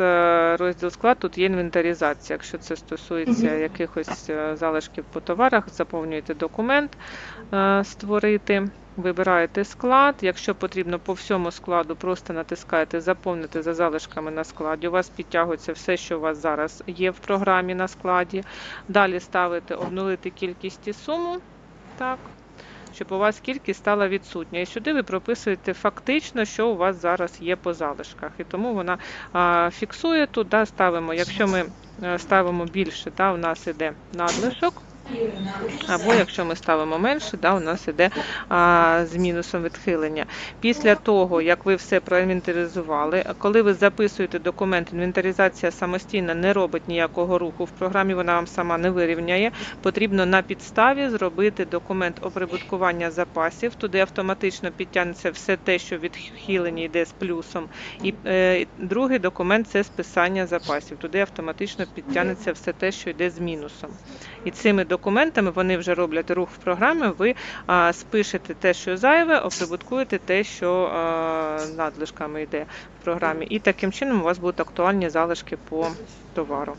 е, розділ склад, тут є інвентаризація. Якщо це стосується якихось е, залишків по товарах, заповнюєте документ е, створити. Вибираєте склад. Якщо потрібно по всьому складу, просто натискаєте заповнити за залишками на складі. У вас підтягується все, що у вас зараз є в програмі на складі. Далі ставите обнулити кількість і суму. Так. Щоб у вас кількість стала відсутня. І сюди ви прописуєте фактично, що у вас зараз є по залишках. І тому вона фіксує тут, да, ставимо, якщо ми е, ставимо більше, да, у нас іде надлишок. Або якщо ми ставимо менше, да, у нас іде а, з мінусом відхилення. Після того, як ви все проінвентаризували, коли ви записуєте документ, інвентаризація самостійно не робить ніякого руху в програмі, вона вам сама не вирівняє. Потрібно на підставі зробити документ оприбуткування запасів. Туди автоматично підтягнеться все те, що відхилення йде з плюсом. І е, другий документ це списання запасів. Туди автоматично підтягнеться все те, що йде з мінусом. І цими документами вони вже роблять рух в програмі. Ви спишете те, що зайве, оприбуткуєте те, що надлишками йде в програмі. І таким чином у вас будуть актуальні залишки по товару.